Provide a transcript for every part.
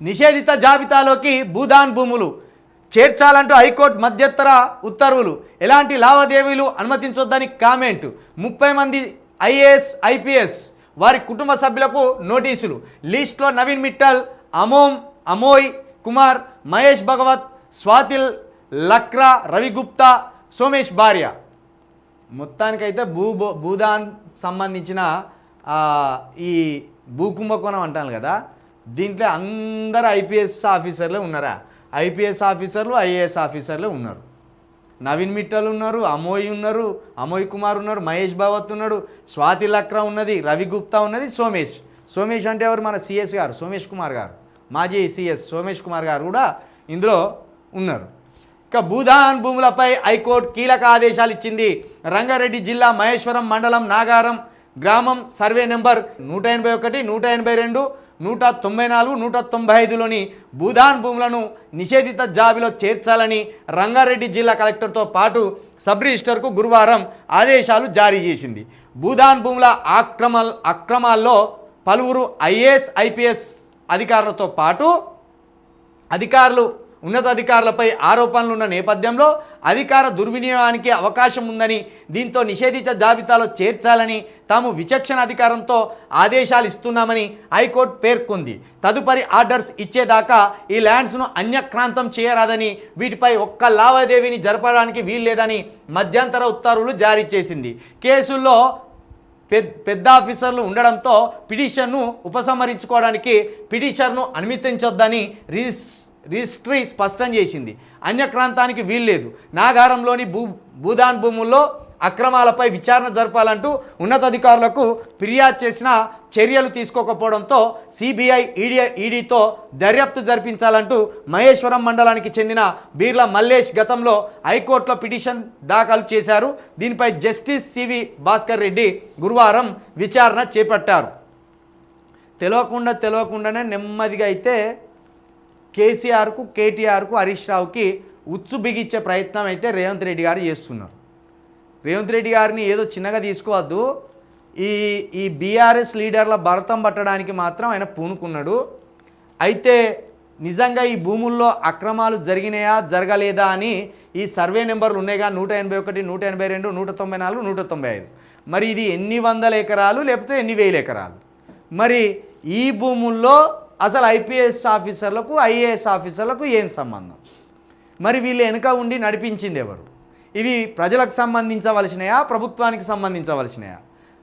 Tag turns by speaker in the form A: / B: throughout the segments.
A: నిషేధిత జాబితాలోకి భూదాన్ భూములు చేర్చాలంటూ హైకోర్టు మధ్యంతర ఉత్తర్వులు. ఎలాంటి లావాదేవీలు అనుమతించొద్దని కామెంట్. ముప్పై మంది ఐఏఎస్ ఐపీఎస్ వారి కుటుంబ సభ్యులకు నోటీసులు. లిస్ట్లో నవీన్ మిట్టల్ అమోమ్ అమోయ్ కుమార్ మహేష్ భగవత్ స్వాతిల్ లక్రా రవిగుప్తా సోమేష్ భార్య. మొత్తానికైతే భూ భూదాన్ సంబంధించిన ఈ భూ కుంభకోణం అంటాను కదా దీంట్లో అందరు ఐపీఎస్ ఆఫీసర్లే ఉన్నారా? ఐపీఎస్ ఆఫీసర్లు ఐఏఎస్ ఆఫీసర్లే ఉన్నారు. నవీన్ మిట్టల్ ఉన్నారు అమోయ్ ఉన్నారు అమోయ్ కుమార్ ఉన్నారు మహేష్ భావత్ ఉన్నాడు స్వాతి లక్రా ఉన్నది రవి గుప్తా ఉన్నది సోమేష్. సోమేష్ అంటే ఎవరు? మన సిఎస్ గారు సోమేష్ కుమార్ గారు. మాజీ సిఎస్ సోమేష్ కుమార్ గారు కూడా ఇందులో ఉన్నారు. ఇక భూదాన్ భూములపై హైకోర్టు కీలక ఆదేశాలు ఇచ్చింది. రంగారెడ్డి జిల్లా మహేశ్వరం మండలం నాగారం గ్రామం సర్వే నెంబర్ నూట ఎనభై ఒకటి నూట ఎనభై రెండు నూట తొంభై నాలుగు నూట తొంభై ఐదులోని భూదాన్ భూములను నిషేధిత జాబిలో చేర్చాలని రంగారెడ్డి జిల్లా కలెక్టర్తో పాటు సబ్ రిజిస్టర్కు గురువారం ఆదేశాలు జారీ చేసింది. భూదాన్ భూముల ఆక్రమ అక్రమాల్లో పలువురు ఐఏఎస్ ఐపీఎస్ అధికారులతో పాటు అధికారులు ఉన్నతాధికారులపై ఆరోపణలు ఉన్న నేపథ్యంలో అధికార దుర్వినియోగానికి అవకాశం ఉందని దీంతో నిషేధిత జాబితాలో చేర్చాలని తాము విచక్షణ అధికారంతో ఆదేశాలు ఇస్తున్నామని హైకోర్టు పేర్కొంది. తదుపరి ఆర్డర్స్ ఇచ్చేదాకా ఈ ల్యాండ్స్ను అన్యక్రాంతం చేయరాదని వీటిపై ఒక్క లావాదేవీని జరపడానికి వీల్లేదని మధ్యంతర ఉత్తర్వులు జారీ చేసింది. కేసుల్లో పెద్ పెద్ద ఆఫీసర్లు ఉండడంతో పిటిషన్ను ఉపసంహరించుకోవడానికి పిటిషన్ను అనుమతించొద్దని రిజిస్ రిజిస్ట్రీ స్పష్టం చేసింది. అన్యక్రాంతానికి వీల్లేదు. నాగారంలోని భూ భూదాన్ భూముల్లో అక్రమాలపై విచారణ జరపాలంటూ ఉన్నతాధికారులకు ఫిర్యాదు చేసిన చర్యలు తీసుకోకపోవడంతో సిబిఐ ఈడీ ఈడీతో దర్యాప్తు జరిపించాలంటూ మహేశ్వరం మండలానికి చెందిన బీర్ల మల్లేష్ గతంలో హైకోర్టులో పిటిషన్ దాఖలు చేశారు. దీనిపై జస్టిస్ సివి భాస్కర్ రెడ్డి గురువారం విచారణ చేపట్టారు. తెలియకుండా తెలియకుండానే నెమ్మదిగా అయితే కేసీఆర్కు కేటీఆర్కు హరీష్ రావుకి ఉచ్చు బిగించే ప్రయత్నం అయితే రేవంత్ రెడ్డి గారు చేస్తున్నారు. రేవంత్ రెడ్డి గారిని ఏదో చిన్నగా తీసుకోవద్దు. ఈ ఈ బీఆర్ఎస్ లీడర్ల భరతం పట్టడానికి మాత్రం ఆయన పూనుకున్నాడు. అయితే నిజంగా ఈ భూముల్లో అక్రమాలు జరిగినాయా జరగలేదా అని ఈ సర్వే నెంబర్లు ఉన్నాయిగా నూట ఎనభై ఒకటి నూట ఎనభై రెండు నూట తొంభై నాలుగు నూట తొంభై ఐదు. మరి ఇది ఎన్ని వందల ఎకరాలు లేకపోతే ఎన్ని వేల ఎకరాలు? మరి ఈ భూముల్లో అసలు ఐపీఎస్ ఆఫీసర్లకు ఐఏఎస్ ఆఫీసర్లకు ఏం సంబంధం? మరి వీళ్ళు వెనుక ఉండి నడిపించింది ఎవరు? ఇవి ప్రజలకు సంబంధించవలసినయా? ప్రభుత్వానికి సంబంధించవలసినయా?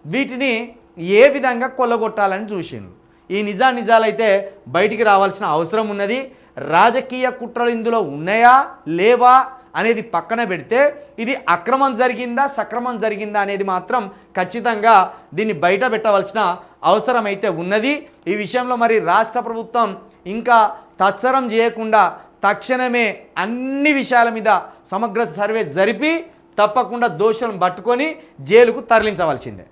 A: వీటిని ఏ విధంగా కొల్లగొట్టాలని చూసిండ్రు? ఈ నిజా నిజాలైతే బయటికి రావాల్సిన అవసరం ఉన్నది. రాజకీయ కుట్రలు ఇందులో ఉన్నాయా? లేవా? అనేది పక్కన పెడితే ఇది అక్రమం జరిగిందా? సక్రమం జరిగిందా? అనేది మాత్రం ఖచ్చితంగా దీన్ని బయట పెట్టవలసిన అవసరం అయితే ఉన్నది. ఈ విషయంలో మరి రాష్ట్ర ప్రభుత్వం ఇంకా తత్సరం చేయకుండా తక్షణమే అన్ని విషయాల మీద సమగ్ర సర్వే జరిపి తప్పకుండా దోషులను పట్టుకొని జైలుకు తరలించవలసిందే.